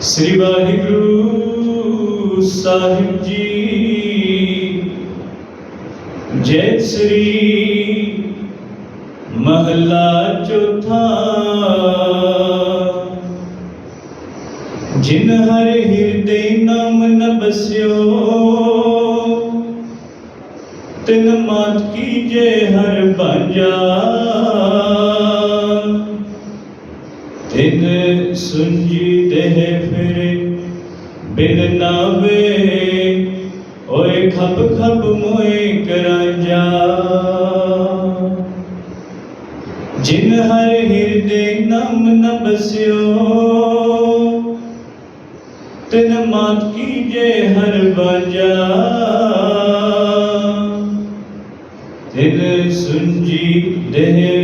ਸ੍ਰੀ ਵਾਹਿਗੁਰੂ ਸਾਹਿਬ ਜੀ ਜੈ ਸ੍ਰੀ ਮਹਲਾ ਚੌਥਾ ਜਿਨ ਹਰ ਹਿਰਦੇ ਨਾਮ ਨ ਬਸਿਓ ਤਿਨ ਮਾਤ ਕੀ ਜੈ ਹਰ ਬਾਜਾ ਤਿਨ ਸੁੰਜੀ ਦੇਹ ਫਿਰ, ਬਿਨ ਨਾਵੇ, ਓਏ ਖਪ ਖਪ ਮੋਏ ਕਰਾਂਜਾ। ਜਿਨ ਹਰ ਹਿਰਦੇ ਨਾਮ ਨ ਬਸਿਓ, ਤਿਨ ਮਾਤ ਕੀ ਜੈ ਹਰ ਬਾਜਾ ਤਿਨ ਸੁੰਜੀ ਦੇਹ ਫਿਰੇ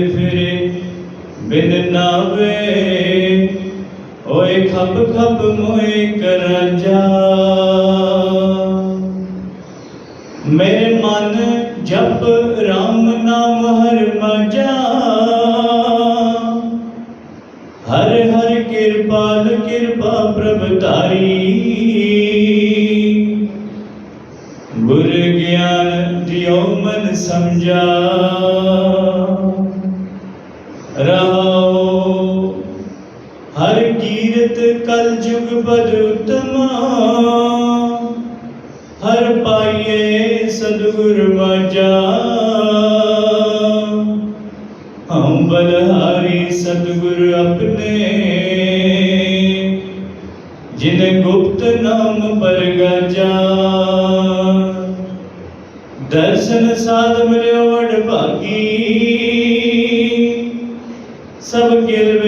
ਬਿਨ ਨਾਵੇ ਓਏ ਖਪ ਖਪ ਮੋਏ ਕਰਾਂਜਾ ਮੇਰੇ ਮਨ ਜਪ RAM ਨਾਮ ਹਰ ਮਾਜਾ। ਹਰ ਹਰ ਕਿਰਪਾਲ ਕਿਰਪਾ ਪ੍ਰਭ ਤਾਰੀ ਗੁਰ ਗਿਆਨ ਦਿਓ ਮਨ ਸਮਝਾ। ਹਰ ਕੀਰਤ ਕਲ ਜੁਗ ਬਦ ਉਤਮਾ। ਹਰ ਪਾਈਏ ਸਤਿਗੁਰ ਵਾਜਾ। ਹਮ ਬਲਹਾਰੀ ਸਤਿਗੁਰ ਆਪਣੇ। ਜਿਨ ਗੁਪਤ ਨਾਮ ਪਰਗਾਜਾ। ਦਰਸ਼ਨ ਸਾਧ ਮਿਲਿਓ ਵਡ ਭਾਗੀ। ਸਭ ਕਿਲ